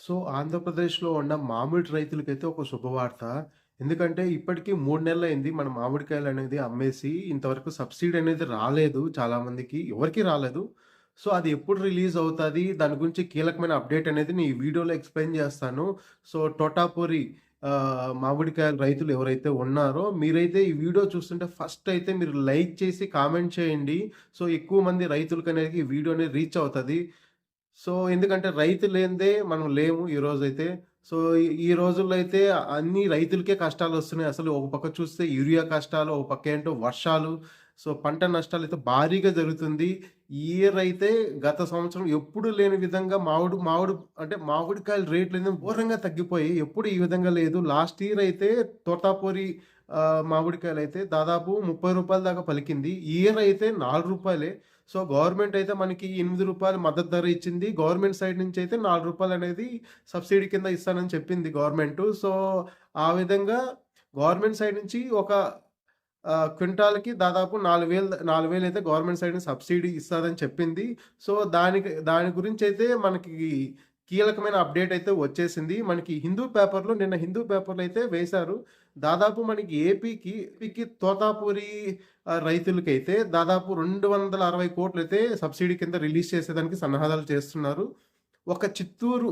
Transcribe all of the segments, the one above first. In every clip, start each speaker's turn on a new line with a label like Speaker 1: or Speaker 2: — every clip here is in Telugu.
Speaker 1: సో, ఆంధ్రప్రదేశ్‌లో ఉన్న మామిడి రైతులకైతే ఒక శుభవార్త. ఎందుకంటే ఇప్పటికీ మూడు నెలలు అయింది మన మామిడికాయలు అనేది అమ్మేసి. ఇంతవరకు సబ్సిడీ అనేది రాలేదు చాలామందికి. ఎవరికీ రాలేదు. సో, అది ఎప్పుడు రిలీజ్ అవుతుంది దాని గురించి కీలకమైన అప్డేట్ అనేది నేను ఈ వీడియోలో ఎక్స్‌ప్లెయిన్ చేస్తాను. సో, టోటాపూరి మామిడికాయల రైతులు ఎవరైతే ఉన్నారో మీరైతే ఈ వీడియో చూస్తుంటే ఫస్ట్ అయితే మీరు లైక్ చేసి కామెంట్ చేయండి. సో, ఎక్కువ మంది రైతులకనేది ఈ వీడియో అనేది రీచ్ అవుతుంది సో, ఎందుకంటే రైతు లేనిదే మనం లేము ఈ రోజైతే. సో, ఈ రోజుల్లో అయితే అన్ని రైతులకే కష్టాలు వస్తున్నాయి అసలు ఒక పక్క చూస్తే యూరియా కష్టాలు, ఒక పక్క ఏంటో వర్షాలు. సో, పంట నష్టాలు అయితే భారీగా జరుగుతుంది. ఈ ఇయర్ అయితే గత సంవత్సరం ఎప్పుడు లేని విధంగా మామిడి మామిడి అంటే మామిడికాయల రేట్లనేవి ఘోరంగా తగ్గిపోయి ఎప్పుడు ఈ విధంగా లేదు. లాస్ట్ ఇయర్ అయితే తోటాపూరి మామిడికాయలు అయితే దాదాపు ముప్పై రూపాయల దాకా పలికింది. ఈ ఇయర్ అయితే నాలుగు రూపాయలే సో, గవర్నమెంట్ అయితే మనకి ఎనిమిది రూపాయలు మద్దతు ధర ఇచ్చింది. గవర్నమెంట్ సైడ్ నుంచి అయితే నాలుగు రూపాయలు అనేది సబ్సిడీ కింద ఇస్తానని చెప్పింది గవర్నమెంట్ సో, ఆ విధంగా గవర్నమెంట్ సైడ్ నుంచి ఒక క్వింటాల్‌కి దాదాపు 4000 4000 అయితే గవర్నమెంట్ సైడ్ నుంచి సబ్సిడీ ఇస్తుందని చెప్పింది. సో, దానికి దాని గురించి అయితే మనకి కీలకమైన అప్డేట్ అయితే వచ్చేసింది. మనకి హిందూ పేపర్‌లో నిన్న హిందూ పేపర్‌లో అయితే వేశారు. దాదాపు మనకి ఏపీకి ఏపీకి తోతాపూరి రైతులకైతే దాదాపు 260,00,00,000 అయితే సబ్సిడీ కింద రిలీజ్ చేసేదానికి సన్నాహాలు చేస్తున్నారు. ఒక చిత్తూరు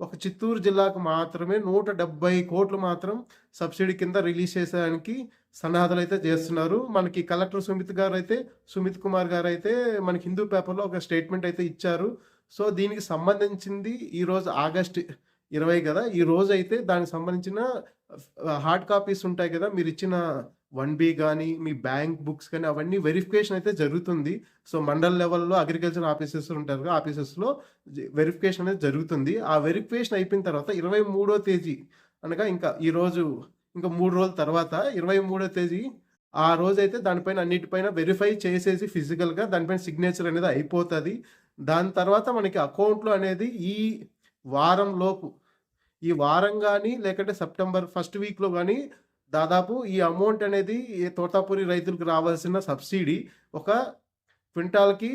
Speaker 1: ఒక చిత్తూరు జిల్లాకు మాత్రమే నూట డెబ్భై కోట్లు మాత్రం సబ్సిడీ కింద రిలీజ్ చేసేదానికి సన్నాహాలైతే చేస్తున్నారు. మనకి కలెక్టర్ సుమిత్ గారైతే సుమిత్ కుమార్ గారు అయితే మనకి హిందూ పేపర్‌లో ఒక స్టేట్మెంట్ అయితే ఇచ్చారు. సో, దీనికి సంబంధించింది ఈరోజు ఆగస్ట్ ఇరవై కదా ఈ రోజైతే దానికి సంబంధించిన హార్డ్ కాపీస్ ఉంటాయి గదా! మీరిచ్చిన 1బీ గాని, మీ బ్యాంక్ బుక్స్ కానీ అవన్నీ వెరిఫికేషన్ అయితే జరుగుతుంది. సో, మండల్ లెవెల్‌లో అగ్రికల్చర్ ఆఫీసెస్ ఉంటారు కదా! ఆఫీసెస్‌లో వెరిఫికేషన్ అనేది జరుగుతుంది. ఆ వెరిఫికేషన్ అయిపోయిన తర్వాత 23 తేదీ అనగా ఇంకా ఈరోజు ఇంకా మూడు రోజుల తర్వాత 23 తేదీ ఆ రోజైతే దానిపైన అన్నిటిపైన వెరిఫై చేసేసి ఫిజికల్‌గా దానిపైన సిగ్నేచర్ అనేది అయిపోతుంది దాని తర్వాత మనకి అకౌంట్‌లో అనేది ఈ వారం లోపు ఈ వారం కానీ లేకంటే సెప్టెంబర్ ఫస్ట్ వీక్‌లో కానీ దాదాపు ఈ అమౌంట్ అనేది ఈ రైతులకు రావాల్సిన సబ్సిడీ ఒక క్వింటాల్‌కి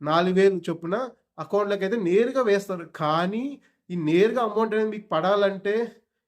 Speaker 1: 4000 చొప్పున అకౌంట్‌లోకైతే నేరుగా వేస్తారు. కానీ ఈ నేరుగా అమౌంట్ అనేది మీకు పడాలంటే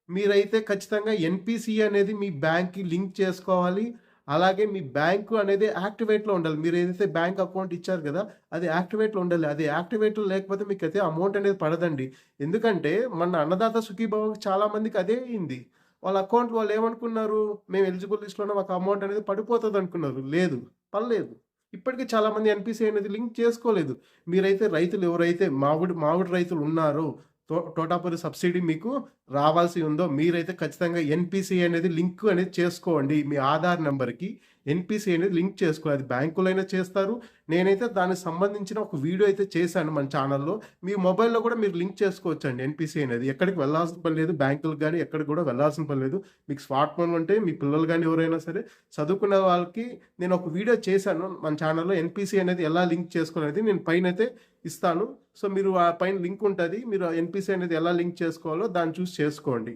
Speaker 1: మీరైతే ఖచ్చితంగా ఎన్పిసి అనేది మీ బ్యాంక్‌కి లింక్ చేసుకోవాలి. అలాగే మీ బ్యాంకు అనేది యాక్టివేట్‌లో ఉండాలి. మీరు ఏదైతే బ్యాంక్ అకౌంట్ ఇచ్చారు కదా అది యాక్టివేట్‌లో ఉండాలి. అది యాక్టివేట్‌లో లేకపోతే మీకు అయితే అమౌంట్ అనేది పడదండి. ఎందుకంటే మన అన్నదాత సుఖీభవకి చాలామందికి అదే అయింది. వాళ్ళ అకౌంట్ వాళ్ళు ఏమనుకున్నారు? మేము ఎలిజిబుల్ లిస్ట్‌లో మాకు అమౌంట్ అనేది పడిపోతదనుకున్నారు. లేదు. పర్లేదు ఇప్పటికి చాలామంది ఎన్‌పీసీ అనేది లింక్ చేసుకోలేదు. మీరైతే రైతులు ఎవరైతే మామిడి మామిడి రైతులు ఉన్నారో తోటాపూరి సబ్సిడీ మీకు రావాల్సి ఉందో మీరైతే ఖచ్చితంగా ఎన్పిసి అనేది లింక్ అనేది చేసుకోండి. మీ ఆధార్ నెంబర్కి ఎన్పిసి అనేది లింక్ చేసుకోవాలి. అది బ్యాంకులో అయినా చేస్తారు. నేనైతే దానికి సంబంధించిన ఒక వీడియో అయితే చేశాను మన ఛానల్లో మీ మొబైల్‌లో కూడా మీరు లింక్ చేసుకోవచ్చండి ఎన్పిసి అనేది. ఎక్కడికి వెళ్ళాల్సిన పని లేదు. బ్యాంకులకు కానీ ఎక్కడికి కూడా వెళ్ళాల్సిన పని లేదు. మీకు స్మార్ట్ ఫోన్ ఉంటే మీ పిల్లలు కానీ ఎవరైనా సరే చదువుకునే వాళ్ళకి నేను ఒక వీడియో చేశాను మన ఛానల్లో ఎన్పిసి అనేది ఎలా లింక్ చేసుకోవాలనేది నేను పైన అయితే ఇస్తాను. సో, మీరు ఆ పైన లింక్ ఉంటుంది మీరు ఎన్పిసి అనేది ఎలా లింక్ చేసుకోవాలో దాన్ని చూసి చేసుకోండి.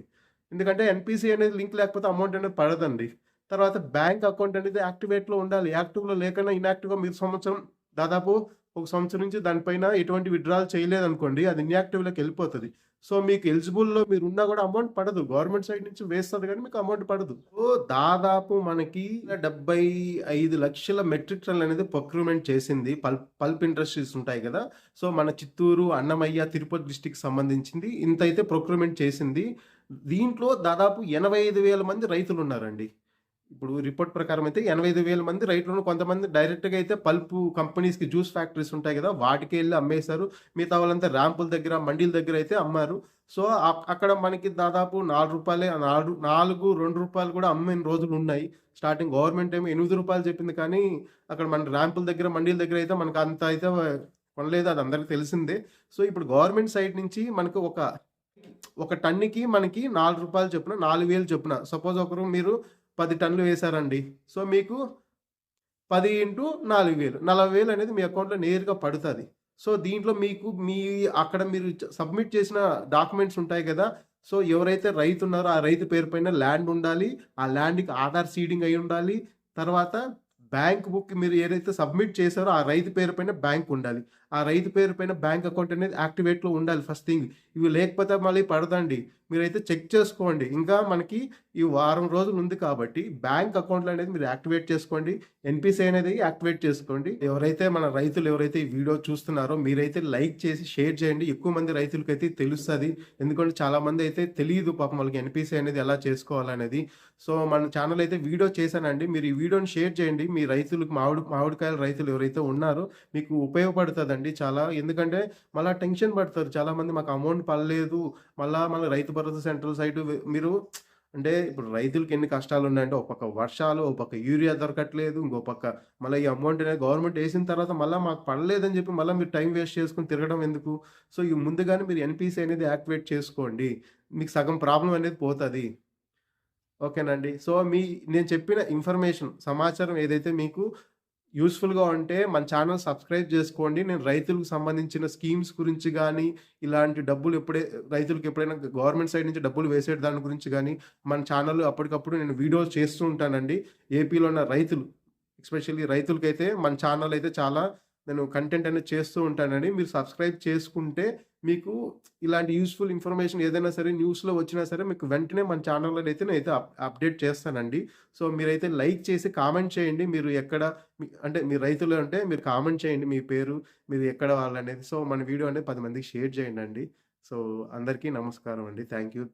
Speaker 1: ఎందుకంటే ఎన్పిసి అనేది లింక్ లేకపోతే అమౌంట్ అనేది పడదండి. తర్వాత బ్యాంక్ అకౌంట్ అనేది యాక్టివేట్‌లో ఉండాలి. యాక్టివ్‌లో లేకుండా ఇన్‌యాక్టివ్‌గా మీరు సంవత్సరం దాదాపు ఒక సంవత్సరం నుంచి దానిపైన ఎటువంటి విత్‌డ్రాల్ చేయలేదనుకోండి అది ఇన్‌యాక్టివ్‌లోకి వెళ్ళిపోతుంది సో, మీకు ఎలిజిబుల్‌లో మీరు ఉన్నా కూడా అమౌంట్ పడదు. గవర్నమెంట్ సైడ్ నుంచి వేస్తుంది కానీ మీకు అమౌంట్ పడదు. సో, దాదాపు మనకి 75,00,000 మెట్రిక్ టన్ అనేది ప్రొక్యూర్‌మెంట్ చేసింది. పల్ప్ పల్ప్ ఇండస్ట్రీస్ ఉంటాయి కదా సో, మన చిత్తూరు, అన్నమయ్య, తిరుపతి డిస్టిక్ సంబంధించింది ఇంత అయితే ప్రొక్యూర్‌మెంట్ చేసింది. దీంట్లో దాదాపు 85,000 మంది రైతులు ఉన్నారండి ఇప్పుడు రిపోర్ట్ ప్రకారం అయితే 85,000 మంది రైతులు కొంతమంది డైరెక్ట్‌గా అయితే పల్పు కంపెనీస్‌కి జ్యూస్ ఫ్యాక్టరీస్ ఉంటాయి కదా వాటికి వెళ్ళి అమ్మేశారు. మిగతా వాళ్ళంతా ర్యాంపుల దగ్గర, మండీల దగ్గర అయితే అమ్మారు. సో, అక్కడ మనకి దాదాపు నాలుగు రూపాయలే నాలుగు నాలుగు రెండు రూపాయలు కూడా అమ్మిన రోజులున్నాయి. స్టార్టింగ్ గవర్నమెంట్ ఏమో ఎనిమిది రూపాయలు చెప్పింది కానీ అక్కడ మన ర్యాంపుల దగ్గర, మండీల దగ్గర అయితే మనకు అంత అయితే కొనలేదు. అది అందరికి తెలిసిందే. సో, ఇప్పుడు గవర్నమెంట్ సైడ్ నుంచి మనకు ఒక ఒక టన్నుకి మనకి నాలుగు రూపాయలు చొప్పున 4000 చొప్పున సపోజ్ ఒకరు మీరు పది టన్నులు వేశారండి. సో, మీకు పది ఇంటూ 4000 40,000 అనేది మీ అకౌంట్‌లో నేరుగా పడుతుంది సో, దీంట్లో మీకు మీ అక్కడ మీరు సబ్మిట్ చేసిన డాక్యుమెంట్స్ ఉంటాయి కదా సో, ఎవరైతే రైతు ఉన్నారో ఆ రైతు పేరు పైన ల్యాండ్ ఉండాలి. ఆ ల్యాండ్‌కి ఆధార్ సీడింగ్ అయి ఉండాలి. తర్వాత బ్యాంక్ బుక్ మీరు ఏదైతే సబ్మిట్ చేశారో ఆ రైతు పేరు పైన బ్యాంక్ ఉండాలి. ఆ రైతు పేరు పైన బ్యాంక్ అకౌంట్ అనేది యాక్టివేట్‌లో ఉండాలి ఫస్ట్ థింగ్. ఇవి లేకపోతే మళ్ళీ పడదండి. మీరైతే చెక్ చేసుకోండి. ఇంకా మనకి ఈ వారం రోజులు ఉంది కాబట్టి బ్యాంక్ అకౌంట్‌లో అనేది మీరు యాక్టివేట్ చేసుకోండి. ఎన్పిసి అనేది యాక్టివేట్ చేసుకోండి. ఎవరైతే మన రైతులు ఎవరైతే ఈ వీడియో చూస్తున్నారో మీరైతే లైక్ చేసి షేర్ చేయండి. ఎక్కువ మంది రైతులకైతే తెలుస్తుంది ఎందుకంటే చాలా మంది అయితే తెలియదు పాపం వాళ్ళకి ఎన్పిసి అనేది ఎలా చేసుకోవాలనేది. సో మన ఛానల్ అయితే వీడియో చేశానండి. మీరు ఈ వీడియోని షేర్ చేయండి. మీ రైతులకు మామిడి మామిడికాయల రైతులు ఎవరైతే ఉన్నారో మీకు ఉపయోగపడుతుందండి చాలా. ఎందుకంటే మళ్ళీ టెన్షన్ పడతారు చాలామంది మాకు అమౌంట్ పడలేదు. మళ్ళా మన రైతు భరోసా సెంట్రల్ సైడ్ మీరు అంటే ఇప్పుడు రైతులకి ఎన్ని కష్టాలు ఉన్నాయంటే ఒక పక్క వర్షాలు, ఒక పక్క యూరియా దొరకట్లేదు. ఇంకో పక్క మళ్ళీ ఈ అమౌంట్ అనేది గవర్నమెంట్ వేసిన తర్వాత మళ్ళీ మాకు పడలేదని చెప్పి మళ్ళీ మీరు టైం వేస్ట్ చేసుకుని తిరగడం ఎందుకు? సో ఈ ముందుగానే మీరు ఎన్‌పీసీ అనేది యాక్టివేట్ చేసుకోండి. మీకు సగం ప్రాబ్లం అనేది పోతుంది ఓకేనండి. సో మీ నేను చెప్పిన ఇన్ఫర్మేషన్ సమాచారం ఏదైతే మీకు యూస్ఫుల్గా ఉంటే మన ఛానల్ సబ్స్క్రైబ్ చేసుకోండి. నేను రైతులకు సంబంధించిన స్కీమ్స్ గురించి కానీ ఇలాంటి డబ్బులు ఎప్పుడే రైతులకు ఎప్పుడైనా గవర్నమెంట్ సైడ్ నుంచి డబ్బులు వేసే దాని గురించి కానీ మన ఛానల్ అప్పటికప్పుడు నేను వీడియోస్ చేస్తూ ఉంటానండి. ఏపీలో ఉన్న రైతులు ఎస్పెషల్లీ రైతులకైతే మన ఛానల్ అయితే చాలా నేను కంటెంట్ అనేది చేస్తూ ఉంటానండి. మీరు సబ్స్క్రైబ్ చేసుకుంటే మీకు ఇలాంటి యూస్ఫుల్ ఇన్ఫర్మేషన్ ఏదైనా సరే న్యూస్‌లో వచ్చినా సరే మీకు వెంటనే మన ఛానల్‌లో అయితే నేనైతే అప్డేట్ చేస్తానండి. సో మీరైతే లైక్ చేసి కామెంట్ చేయండి. మీరు ఎక్కడ మీ అంటే మీరు రైతులు అంటే మీరు కామెంట్ చేయండి మీ పేరు, మీరు ఎక్కడ వాళ్ళనేది. సో మన వీడియో అనేది పది మందికి షేర్ చేయండి అండి సో అందరికీ నమస్కారం అండి. Thank you.